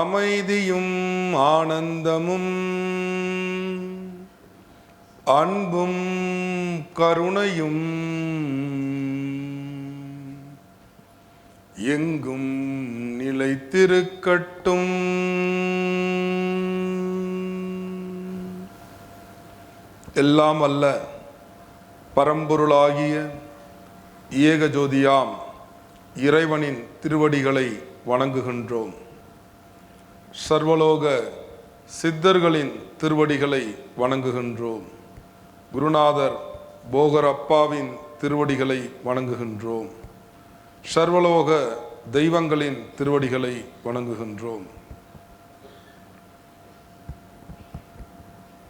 அமைதியும் ஆனந்தமும் அன்பும் கருணையும் எங்கும் நிலைத்திருக்கட்டும். எல்லாம் அல்ல பரம்பொருளாகிய ஏகஜோதியாம் இறைவனின் திருவடிகளை வணங்குகின்றோம். சர்வலோக சித்தர்களின் திருவடிகளை வணங்குகின்றோம். குருநாதர் போகர் அப்பாவின் திருவடிகளை வணங்குகின்றோம். சர்வலோக தெய்வங்களின் திருவடிகளை வணங்குகின்றோம்.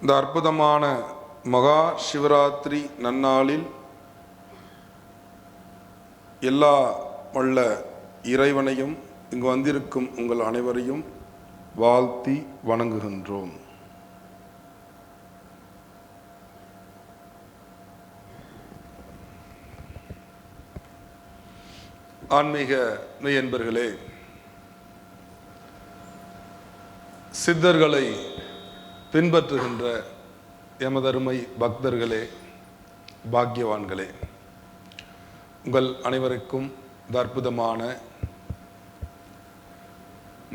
இந்த அற்புதமான மகா சிவராத்திரி நன்னாளில் எல்லா வல்ல இறைவனையும் இங்கு வந்திருக்கும் உங்கள் அனைவரையும் வாழ்த்தி வணங்குகின்றோம். ஆன்மீக மெய்யன்பர்களே சித்தர்களை பின்பற்றுகின்ற எமதருமை பக்தர்களே பாக்கியவான்களே உங்கள் அனைவருக்கும் இந்த அற்புதமான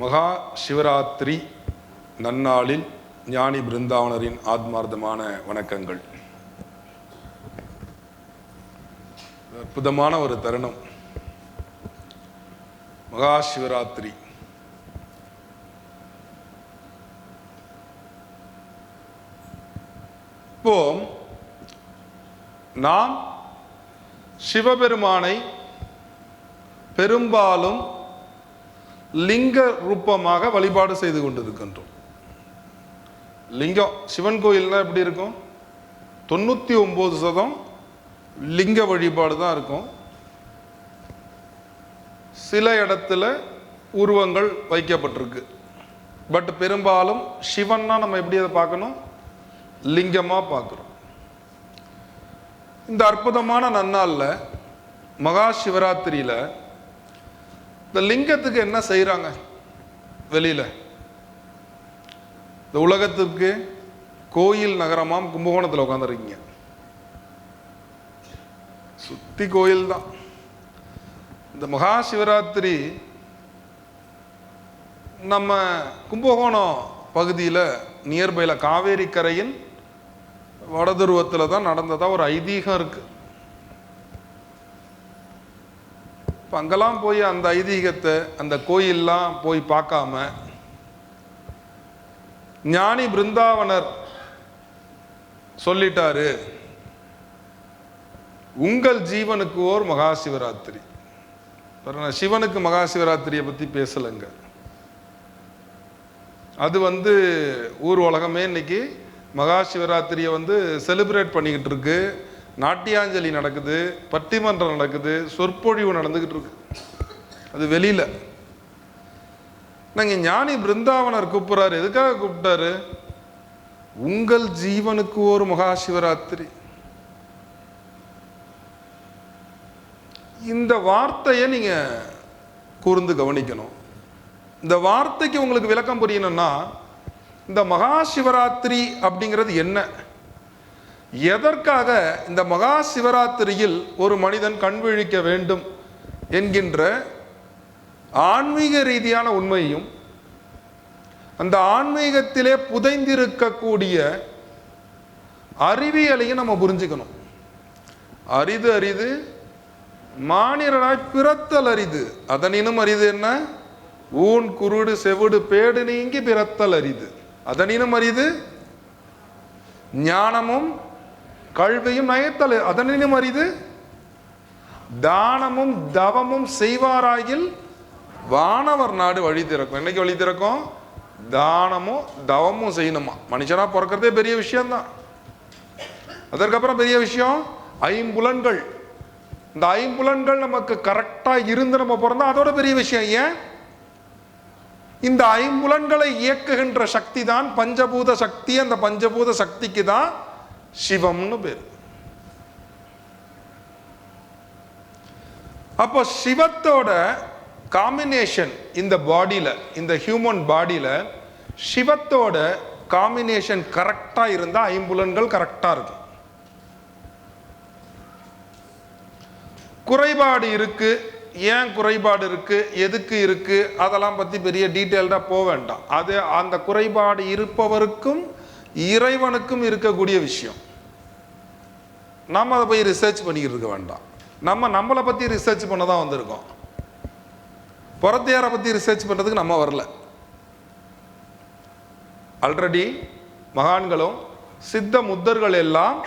மகா சிவராத்திரி நன்னாளில் ஞானி பிருந்தாவனரின் ஆத்மார்த்தமான வணக்கங்கள். அற்புதமான ஒரு தருணம். மகா சிவராத்திரி. இப்போ நாம் சிவபெருமானை பெரும்பாலும் லிங்க ரூபமாக வழிபாடு செய்து கொண்டிருக்கின்றோம். லிங்கம் சிவன் கோயில்னா எப்படி இருக்கும்? தொண்ணூற்றி ஒம்பது சதம் லிங்க வழிபாடு தான் இருக்கும். சில இடத்துல உருவங்கள் வைக்கப்பட்டிருக்கு. பட் பெரும்பாலும் சிவன்னா நம்ம எப்படி அதை பார்க்கணும்? லிங்கமாக பார்க்குறோம். இந்த அற்புதமான நன்னாளில் மகா சிவராத்திரியில் இந்த லிங்கத்துக்கு என்ன செய்கிறாங்க வெளியில். இந்த உலகத்திற்கு கோயில் நகரமாம் கும்பகோணத்தில் உட்காந்துருக்கீங்க சுத்தி கோயில் தான். இந்த மகா சிவராத்திரி நம்ம கும்பகோணம் பகுதியில் நியர்பையில் காவேரி கரையின் வடதுருவத்தில் தான் நடந்ததாக ஒரு ஐதீகம் இருக்குது இப்போ அங்கெல்லாம் போய் அந்த ஐதீகத்தை அந்த கோயிலெலாம் போய் பார்க்காம ஞானி பிருந்தாவனர் சொல்லிட்டாரு உங்கள் ஜீவனுக்கு ஓர் மகா சிவராத்திரி நான் சிவனுக்கு மகா சிவராத்திரியை பற்றி பேசலைங்க. அது வந்து ஊர் உலகமே இன்னைக்கு மகா சிவராத்திரியை வந்து செலிப்ரேட் பண்ணிக்கிட்டு இருக்கு. நாட்டியாஞ்சலி நடக்குது பட்டிமன்றம் நடக்குது சொற்பொழிவு நடந்துக்கிட்டு இருக்கு. அது வெளியில. நாங்கள் ஞானி பிருந்தாவனர் கூப்பிட்றாரு. எதுக்காக கூப்பிட்டாரு? உங்கள் ஜீவனுக்கு ஒரு மகா சிவராத்திரி. இந்த வார்த்தையை நீங்க கூர்ந்து கவனிக்கணும். இந்த வார்த்தைக்கு உங்களுக்கு விளக்கம் புரியணும்னா இந்த மகா சிவராத்திரி அப்படிங்கிறது என்ன? எதற்காக இந்த மகா சிவராத்திரியில் ஒரு மனிதன் கண் விழிக்க வேண்டும் என்கின்ற ஆன்மீக ரீதியான உண்மையும் அந்த ஆன்மீகத்திலே புதைந்திருக்கக்கூடிய அறிவியலையும் நம்ம புரிஞ்சுக்கணும். அரிது அரிது மானிடராய் பிறத்தல் அரிது. அதனினும் அரிது என்ன? ஊன் குருடு செவிடு பேடு நீங்கி பிறத்தல் அரிது. அதனினும் அரிது ஞானமும் கல்வியும் நயத்தல் அதனினும் அரிது தானமும் தவமும் செய்வாராயில் வானவர் நாடு வழி திறக்கும். என்னைக்கு வழி திறக்கும்? தானமும் தவமும் செய்யணுமா? மனுஷனா பிறக்கிறதே பெரிய விஷயம்தான். அதற்கப்புறம் பெரிய விஷயம் ஐம்புலன்கள். இந்த ஐம்புலன்கள் நமக்கு கரெக்டாக இருந்து நம்ம பிறந்தா அதோட பெரிய விஷயம் ஏன்? இந்த ஐம்புலன்களை இயக்குகின்ற சக்தி தான் பஞ்சபூத சக்தி. அந்த பஞ்சபூத சக்திக்கு தான் சிவம்னு பேர் அப்போ சிவத்தோட காம்பினேஷன் இந்த பாடியில் இந்த ஹியூமன் பாடியில் சிவத்தோட காம்பினேஷன் கரெக்டாக இருந்தால் ஐம்புலன்கள் கரெக்டாக இருக்கும். குறைபாடு இருக்கு. ஏன் குறைபாடு இருக்கு? எதுக்கு இருக்கு? அதெல்லாம் பற்றி பெரிய டீட்டெயில்டாக போக வேண்டாம். அது அந்த குறைபாடு இருப்பவருக்கும் இறைவனுக்கும் இருக்கக்கூடிய விஷயம். நம்ம அதை போய் ரிசர்ச் பண்ணிக்கிட்டு இருக்க வேண்டாம். நம்ம நம்மளை பற்றி ரிசர்ச் பண்ண தான் வந்திருக்கோம். புறத்தையாரை பற்றி ரிசர்ச் பண்ணுறதுக்கு நம்ம வரல. ஆல்ரெடி மகான்களும் சித்த முத்தர்கள் எல்லாம்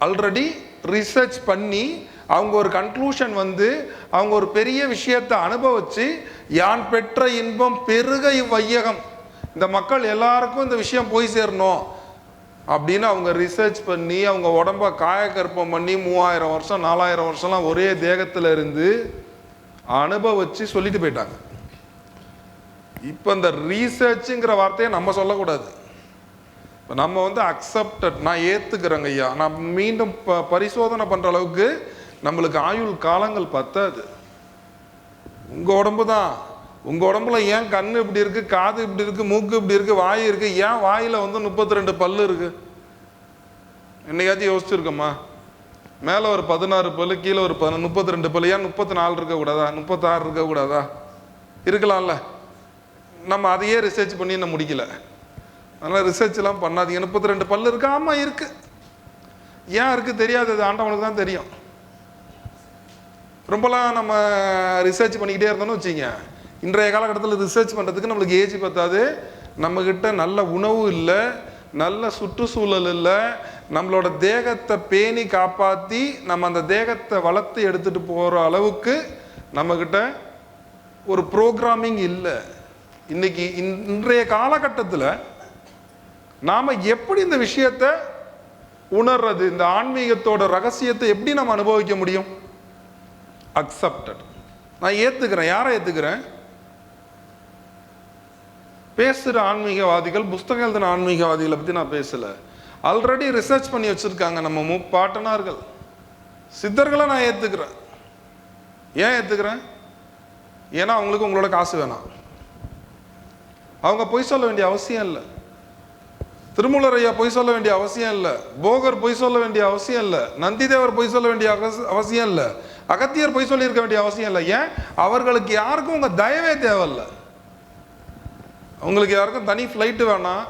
ஆல்ரெடி ரிசர்ச் பண்ணி அவங்க ஒரு கன்க்ளூஷன் வந்து அவங்க ஒரு பெரிய விஷயத்தை அனுபவிச்சு யான் பெற்ற இன்பம் பெருக இவ்வையகம். இந்த மக்கள் எல்லாருக்கும் இந்த விஷயம் போய் சேரணும். அப்படின்னு அவங்க ரிசர்ச் பண்ணி அவங்க உடம்ப காயக்கற்பம் பண்ணி மூவாயிரம் வருஷம் நாலாயிரம் வருஷம்லாம் ஒரே தேகத்தில் இருந்து அனுபவிச்சு சொல்லிட்டு போயிட்டாங்க. இப்போ இந்த ரீசர்ச்சுங்கிற வார்த்தையை நம்ம சொல்லக்கூடாது. இப்போ நம்ம வந்து அக்செப்டட் நான் ஏற்றுக்கிறேங்க ஐயா. நான் மீண்டும் ப பரிசோதனை பண்ணுற அளவுக்கு நம்மளுக்கு ஆயுள் காலங்கள் பத்தாது. உங்கள் உடம்பு தான். உங்கள் உடம்புல ஏன் கண் இப்படி இருக்குது காது இப்படி இருக்குது மூக்கு இப்படி இருக்குது வாய் இருக்குது ஏன் வாயில் வந்து முப்பத்தி ரெண்டு பல்லு இருக்குது என்னைக்காச்சும் யோசிச்சிருக்கோமா மேலே ஒரு பதினாறு பல்லு கீழே ஒரு பதின முப்பத்தி ரெண்டு பல்லு. ஏன் முப்பத்தி நாலு இருக்கக்கூடாதா முப்பத்தாறு இருக்கக்கூடாதா இருக்கலாம்ல. நம்ம அதையே ரிசர்ச் பண்ணி இன்னும் முடிக்கல. அதனால் ரிசர்ச்லாம் பண்ணாதீங்க. முப்பத்தி ரெண்டு பல்லு இருக்கா. ஆமாம் இருக்கு. ஏன் இருக்கு தெரியாது. அது ஆண்டவனுக்கு தான் தெரியும். ரொம்பலாம் நம்ம ரிசர்ச் பண்ணிக்கிட்டே இருந்தோம்னு வச்சுங்க இன்றைய காலகட்டத்தில் ரிசர்ச் பண்ணுறதுக்கு நம்மளுக்கு ஏஜ் பத்தாது. நம்மக்கிட்ட நல்ல உணவு இல்லை நல்ல சுற்றுச்சூழல் இல்லை. நம்மளோட தேகத்தை பேணி காப்பாற்றி நம்ம அந்த தேகத்தை வளர்த்து எடுத்துகிட்டு போகிற அளவுக்கு நம்மக்கிட்ட ஒரு ப்ரோக்ராமிங் இல்லை. இன்னைக்கு இன்- இன்றைய காலகட்டத்தில் நாம் எப்படி இந்த விஷயத்தை உணர்றது இந்த ஆன்மீகத்தோட ரகசியத்தை எப்படி நம்ம அனுபவிக்க முடியும்? அக்செப்டட் நான் ஏற்றுக்கிறேன் யாரை ஏற்றுக்கிறேன் பேசுகிற ஆன்மீகவாதிகள் புஸ்தகம் எழுதின ஆன்மீகவாதிகளை பற்றி நான் பேசலை. ஆல்ரெடி ரிசர்ச் பண்ணி வச்சுருக்காங்க நம்ம முப்பாட்டனார்கள் சித்தர்களை நான் ஏற்றுக்கிறேன் ஏன் ஏற்றுக்கிறேன் ஏன்னா அவங்களுக்கு உங்களோட காசு வேணாம். அவங்க பொய் சொல்ல வேண்டிய அவசியம் இல்லை. திருமூலரையா பொய் சொல்ல வேண்டிய அவசியம் இல்லை. போகர் பொய் சொல்ல வேண்டிய அவசியம் இல்லை. நந்திதேவர் பொய் சொல்ல வேண்டிய அவசியம் இல்லை. அகத்தியர் பொய் சொல்லியிருக்க வேண்டிய அவசியம் இல்லை. ஏன்? அவர்களுக்கு யாருக்கும் உங்கள் தயவே தேவையில்லை. அவங்களுக்கு யாருக்கும் தனி ஃப்ளைட்டு வேணாம்.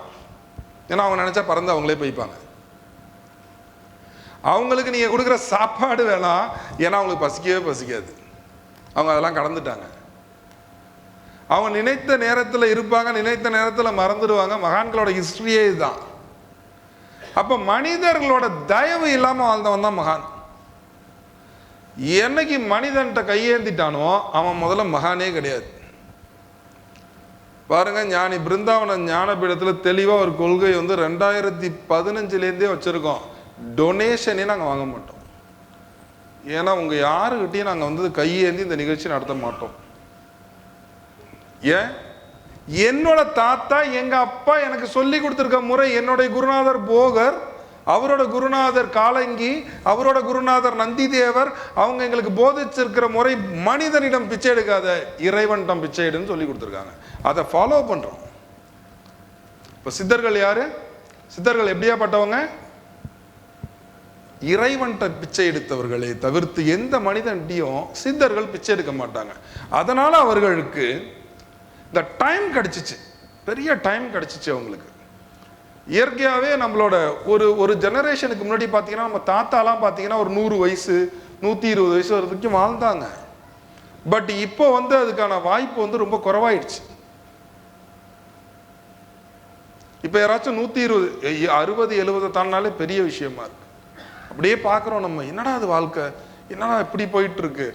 ஏன்னா அவங்க நினச்சா பறந்து அவங்களே போய்ப்பாங்க. அவங்களுக்கு நீங்கள் கொடுக்குற சாப்பாடு வேணாம். ஏன்னா அவங்களுக்கு பசிக்கவே பசிக்காது. அவங்க அதெல்லாம் கடந்துட்டாங்க. அவங்க நினைத்த நேரத்தில் இருப்பாங்க நினைத்த நேரத்தில் மறந்துடுவாங்க. மகான்களோட ஹிஸ்ட்ரியே இதுதான். அப்போ மனிதர்களோட தயவு இல்லாமல் வாழ்ந்தவன் தான் மகான். என்னைக்கு மனிதன்கிட்ட கையேந்திட்டானோ அவன் முதல்ல மகானே கிடையாது. பாருங்க ஞானி பிருந்தாவன ஞானபீடத்தில் தெளிவாக ஒரு கொள்கை வந்து ரெண்டாயிரத்தி பதினஞ்சுலேருந்தே வச்சுருக்கோம். டொனேஷனே நாங்கள் வாங்க மாட்டோம். ஏன்னா உங்கள் யாருக்கிட்டையும் நாங்கள் வந்து கையேந்தி இந்த நிகழ்ச்சி நடத்த மாட்டோம். ஏன்? என்னோட தாத்தா எங்கள் அப்பா எனக்கு சொல்லி கொடுத்துருக்க முறை என்னுடைய குருநாதர் போகர் அவரோட குருநாதர் காலங்கி அவரோட குருநாதர் நந்திதேவர் அவங்க எங்களுக்கு போதிச்சிருக்கிற முறை மனிதனிடம் பிச்சை எடுக்காத இறைவனிடம் பிச்சை எடுன்னு சொல்லி கொடுத்துருக்காங்க. அதை ஃபாலோ பண்றோம். இப்போ சித்தர்கள் யாரு? சித்தர்கள் எப்படியாப்பட்டவங்க? இறைவன்கிட்ட பிச்சை எடுத்தவர்களை தவிர்த்து எந்த மனிதன்கிட்டையும் சித்தர்கள் பிச்சை எடுக்க மாட்டாங்க. அதனால அவர்களுக்கு இந்த டைம் கிடைச்சிச்சு. பெரிய டைம் கிடைச்சிச்சு அவங்களுக்கு. இயற்கையாகவே நம்மளோட ஒரு ஒரு ஜெனரேஷனுக்கு முன்னாடி பார்த்தீங்கன்னா நம்ம தாத்தாலாம் பார்த்தீங்கன்னா ஒரு நூறு வயசு நூற்றி இருபது வயசு வரைக்கும் வாழ்ந்தாங்க. பட் இப்போ வந்து அதுக்கான வாய்ப்பு வந்து ரொம்ப குறைவாயிடுச்சு. இப்போ யாராச்சும் நூற்றி இருபது அறுபது எழுபது தாண்டினாலே பெரிய விஷயமா இருக்கு. அப்படியே பார்க்குறோம் நம்ம என்னடா அது வாழ்க்கை? என்னடா இப்படி போயிட்டு இருக்கு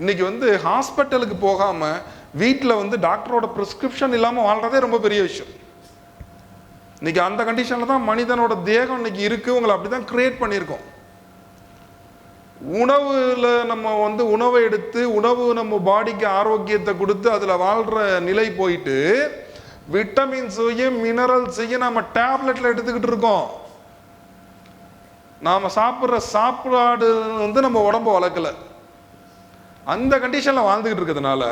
இன்னைக்கு வந்து ஹாஸ்பிட்டலுக்கு போகாமல் வீட்டில் வந்து டாக்டரோட ப்ரிஸ்கிரிப்ஷன் இல்லாமல் வாழ்றதே ரொம்ப பெரிய விஷயம். இன்னைக்கு அந்த கண்டிஷனில் தான் மனிதனோட தேகம் இன்னைக்கு இருக்குது உங்களை அப்படி தான் கிரியேட் பண்ணியிருக்கோம். உணவில் நம்ம வந்து உணவை எடுத்து உணவு நம்ம பாடிக்கு ஆரோக்கியத்தை கொடுத்து அதில் வாழ்கிற நிலை போயிட்டு விட்டமின்ஸையும் மினரல்ஸையும் நம்ம டேப்லெட்டில் எடுத்துக்கிட்டு இருக்கோம். நாம் சாப்பிட்ற சாப்பாடு வந்து நம்ம உடம்பு வளர்க்கல. அந்த கண்டிஷனில் வாழ்ந்துக்கிட்டு இருக்கிறதுனால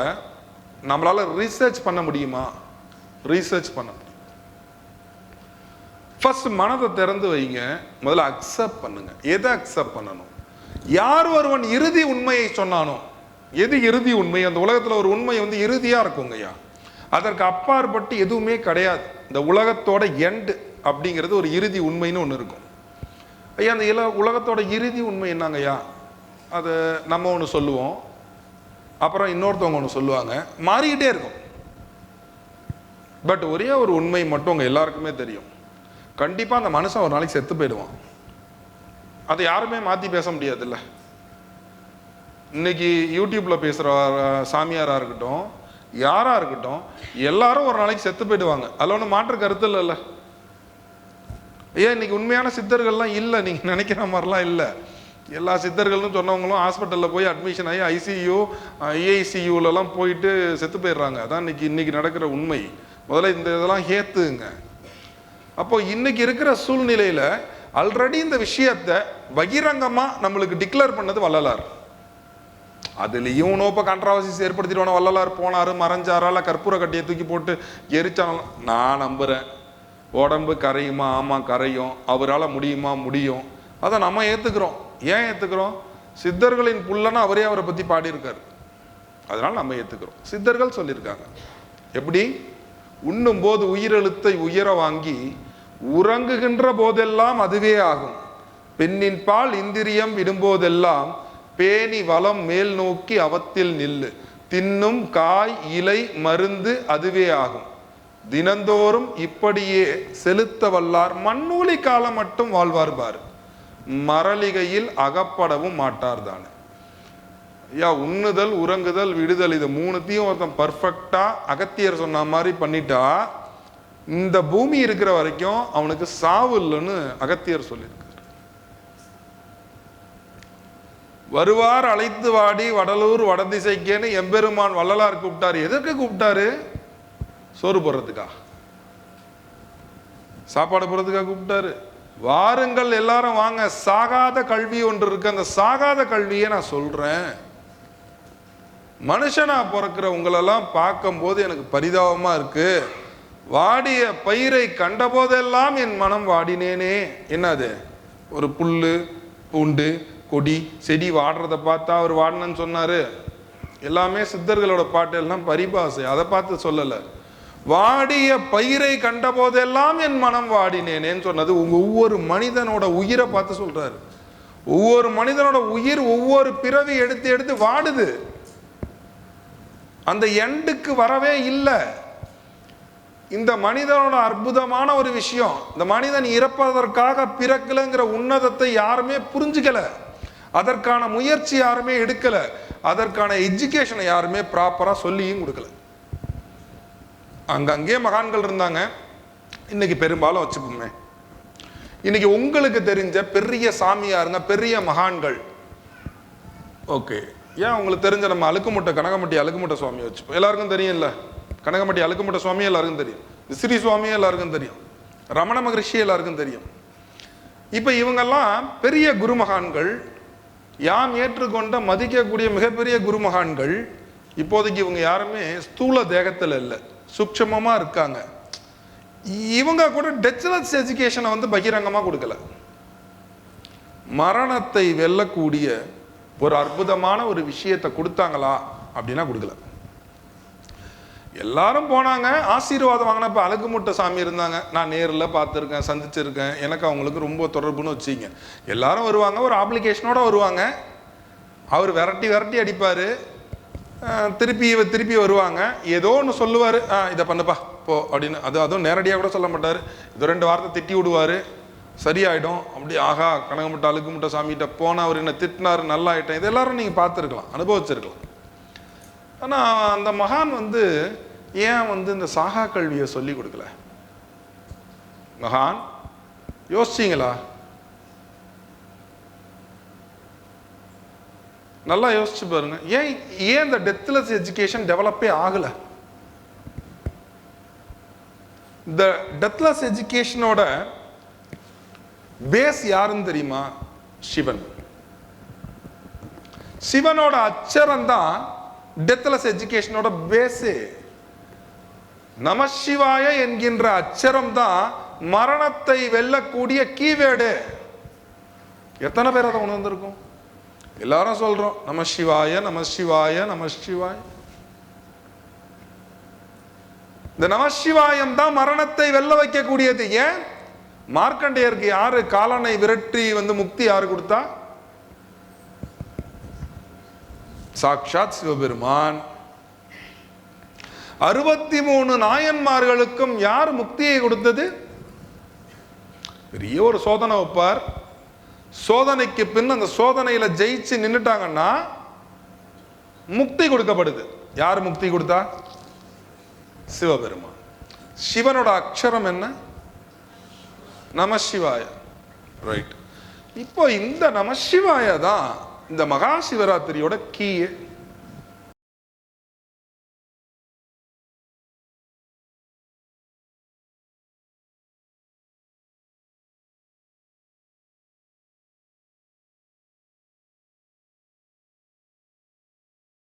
நம்மளால் ரீசர்ச் பண்ண முடியுமா? ரீசர்ச் பண்ண ஃபஸ்ட் மனதை திறந்து வைங்க. முதல்ல அக்செப்ட் பண்ணுங்க. எதை அக்செப்ட் பண்ணணும்? யார் ஒருவன் இறுதி உண்மையை சொன்னானோ? எது இறுதி உண்மை? அந்த உலகத்தில் ஒரு உண்மை வந்து இறுதியாக இருக்குங்கய்யா அதற்கு அப்பாற்பட்டு எதுவுமே கிடையாது. இந்த உலகத்தோட எண்டு அப்படிங்கிறது ஒரு இறுதி உண்மைன்னு ஒன்று இருக்கும். ஐயா அந்த இல உலகத்தோட இறுதி உண்மை என்னங்கய்யா அதை நம்ம ஒன்று சொல்லுவோம். அப்புறம் இன்னொருத்தவங்க ஒன்று சொல்லுவாங்க. மாறிக்கிட்டே இருக்கும். பட் ஒரே ஒரு உண்மை மட்டும் உங்கள் எல்லாருக்குமே தெரியும். கண்டிப்பாக அந்த மனுஷன் ஒரு நாளைக்கு செத்து போயிடுவான். அதை யாருமே மாற்றி பேச முடியாதுல்ல. இன்னைக்கு யூடியூப்பில் பேசுகிற சாமியாராக இருக்கட்டும் யாராக இருக்கட்டும் எல்லாரும் ஒரு நாளைக்கு செத்து போயிடுவாங்க. அதில் ஒன்றும் மாற்று கருத்து இல்லைல்ல. ஏன் இன்னைக்கு உண்மையான சித்தர்கள்லாம் இல்லை. நீங்கள் நினைக்கிற மாதிரிலாம் இல்லை. எல்லா சித்தர்கள்னு சொன்னவங்களும் ஹாஸ்பிட்டலில் போய் அட்மிஷன் ஆகி ஐசியூ ஏஐசியூலலாம் போயிட்டு செத்து போயிடுறாங்க. அதான் இன்னைக்கு இன்னைக்கு நடக்கிற உண்மை. முதல்ல இந்த இதெல்லாம் ஏத்துங்க அப்போ இன்னைக்கு இருக்கிற சூழ்நிலையில ஆல்ரெடி இந்த விஷயத்தை பகிரங்கமா நம்மளுக்கு டிக்ளேர் பண்ணது வள்ளலார். அதுலேயும் நோப்ப கான்ட்ராவர்சிஸ் ஏற்படுத்திடுவான வள்ளலார் போனாரு மறைஞ்சாரால கற்பூர கட்டியை தூக்கி போட்டு எரிச்சாலும் நான் நம்புறேன். உடம்பு கரையுமா? ஆமா கரையும். அவரால் முடியுமா? முடியும். அதை நம்ம ஏத்துக்கிறோம். ஏன் ஏத்துக்கிறோம்? சித்தர்களின் புள்ளனா அவரே அவரை பத்தி பாடியிருக்காரு. அதனால நம்ம ஏத்துக்கிறோம். சித்தர்கள் சொல்லியிருக்காங்க. எப்படி? உண்ணும் போது உயிரெழுத்தை உயர வாங்கி உறங்குகின்ற போதெல்லாம் அதுவே ஆகும். பெண்ணின் பால் இந்திரியம் விடும்போதெல்லாம் பேணி வளம் மேல் நோக்கி அவத்தில் நில்லு. தின்னும் காய் இலை மருந்து அதுவே ஆகும். தினந்தோறும் இப்படியே செலுத்த வல்லார் மண்ணூலி காலம் மட்டும் வாழ்வார் பாரு. மரளிகையில் அகப்படவும் மாட்டார் தானே. ஐயா உண்ணுதல் உறங்குதல் விடுதல் இது மூணுத்தையும் ஒருத்தன் பர்ஃபெக்டாக அகத்தியர் சொன்ன மாதிரி பண்ணிட்டா இந்த பூமி இருக்கிற வரைக்கும் அவனுக்கு சாவு இல்லைன்னு அகத்தியர் சொல்லியிருக்கார். வருவார் அழைத்து வாடி வடலூர் வடதிசைக்கேன்னு எம்பெருமான் வள்ளலார் கூப்பிட்டாரு. எதற்கு கூப்பிட்டாரு? சோறு போடுறதுக்கா? சாப்பாடு போடுறதுக்காக கூப்பிட்டாரு. வாருங்கள் எல்லாரும் வாங்க சாகாத கல்வி ஒன்று இருக்கு. அந்த சாகாத கல்வியை நான் சொல்றேன். மனுஷனாக பிறக்கிற உங்களெல்லாம் பார்க்கும்போது எனக்கு பரிதாபமாக இருக்குது வாடிய பயிரை கண்ட போதெல்லாம் என் மனம் வாடினேனே. என்னது? ஒரு புல் பூண்டு கொடி செடி வாடுறத பார்த்தா அவர் வாடினன்னு சொன்னார். எல்லாமே சித்தர்களோட பாட்டு எல்லாம் பரிபாசை. அதை பார்த்து சொல்லலை. வாடிய பயிரை கண்ட போதெல்லாம் என் மனம் வாடினேனேன்னு சொன்னது உங்கள் ஒவ்வொரு மனிதனோட உயிரை பார்த்து சொல்கிறாரு ஒவ்வொரு மனிதனோட உயிர் ஒவ்வொரு பிறவி எடுத்து எடுத்து வாடுது. அந்த எண்டுக்கு வரவே இல்லை. இந்த மனிதனோட அற்புதமான ஒரு விஷயம் இந்த மனிதன் இறப்பதற்காக பிறக்கலைங்கிற உன்னதத்தை யாருமே புரிஞ்சுக்கல. அதற்கான முயற்சி யாருமே எடுக்கல. அதற்கான எஜுகேஷனை யாருமே ப்ராப்பரா சொல்லியும் கொடுக்கல. அங்கங்கே மகான்கள் இருந்தாங்க. இன்னைக்கு பெரும்பாலும் வச்சுப்போமே இன்னைக்கு உங்களுக்கு தெரிஞ்ச பெரிய சாமியாருங்க பெரிய மகான்கள். ஓகே ஏன் உங்களுக்கு தெரிஞ்ச நம்ம அழுக்குமுட்டை கனகமட்டி அழுக்குமுட்டை சுவாமியை வச்சுப்போம் எல்லாருக்கும் தெரியும்ல? கனகமட்டி அழுக்குமுட்டை சுவாமி எல்லாருக்கும் தெரியும். விசிறி சுவாமி எல்லாருக்கும் தெரியும். ரமண மகரிஷி எல்லாருக்கும் தெரியும். இப்போ இவங்கெல்லாம் பெரிய குருமகான்கள் யாம் ஏற்றுக்கொண்ட மதிக்கக்கூடிய மிகப்பெரிய குருமகான்கள் இப்போதைக்கு இவங்க யாருமே ஸ்தூல தேகத்தில் இல்லை. சுட்சமமாக இருக்காங்க. இவங்க கூட டெச்சலஸ் எஜுகேஷனை வந்து பகிரங்கமாக கொடுக்கல. மரணத்தை வெல்லக்கூடிய ஒரு அற்புதமான ஒரு விஷயத்தை கொடுத்தாங்களா அப்படின்னா கொடுக்கல. எல்லாரும் போனாங்க ஆசீர்வாதம் வாங்கினப்ப அழகு மூட்டை சாமி இருந்தாங்க. நான் நேரில் பார்த்துருக்கேன் சந்திச்சிருக்கேன். எனக்கு அவங்களுக்கு ரொம்ப தொடர்புன்னு வச்சுங்க எல்லாரும் வருவாங்க ஒரு ஆப்ளிகேஷனோட வருவாங்க. அவர் விரட்டி விரட்டி அடிப்பார். திருப்பி திருப்பி வருவாங்க. ஏதோ ஒன்று சொல்லுவார். இதை பண்ணுப்பா போ அப்படின்னு. அது அதுவும் நேரடியாக கூட சொல்ல மாட்டார். இது ரெண்டு வார்த்தை திட்டி விடுவார். சரியாயிடும். அப்படி ஆஹா கனகமுட்டை அழுக்கு முட்டை சாமிகிட்ட போனால் அவர் என்ன திட்டினார் நல்லா ஆயிட்டேன் இது எல்லாரும் நீங்கள் பார்த்துருக்கலாம் அனுபவிச்சிருக்கலாம். ஆனால் அந்த மகான் வந்து ஏன் வந்து இந்த சாகா கல்வியை சொல்லி கொடுக்கல? மகான் யோசிச்சீங்களா? நல்லா யோசிச்சு பாருங்க. ஏன் ஏன் இந்த டெத்லெஸ் எஜுகேஷன் டெவலப்பே ஆகல? இந்த டெத்லெஸ் எஜுகேஷனோட பேஸ் யாருன்னு தெரியுமா? சிவன். சிவனோட அச்சரம் தான் டெத்லெஸ் எஜுகேஷனோட பேஸு நமசிவாய என்கின்ற அச்சரம் தான் மரணத்தை வெல்லக்கூடிய கீவேடு எத்தனை பேர் அதை உணர்ந்திருக்கும்? எல்லாரும் சொல்றோம் நம சிவாய நம சிவாய நம சிவாய இந்த நமசிவாயம் தான் மரணத்தை வெல்ல வைக்கக்கூடியது. ஏன்? மார்க்கண்டேயருக்கு யாரு காலனை விரட்டி வந்து முக்தி யாரு கொடுத்தா? சாக்ஷாத் சிவபெருமான். அறுபத்தி மூணு நாயன்மார்களுக்கும் யார் முக்தியை கொடுத்தது? பெரிய ஒரு சோதனை வைப்பார். சோதனைக்கு பின் அந்த சோதனையில ஜெயிச்சு நின்னுட்டாங்கன்னா முக்தி கொடுக்கப்படுது. யார் முக்தி கொடுத்தா? சிவபெருமான். சிவனோட அக்ஷரம் என்ன? நமசிவாய. ரைட் இப்போ இந்த நமசிவாய தான் இந்த மகா சிவராத்திரியோட கீயே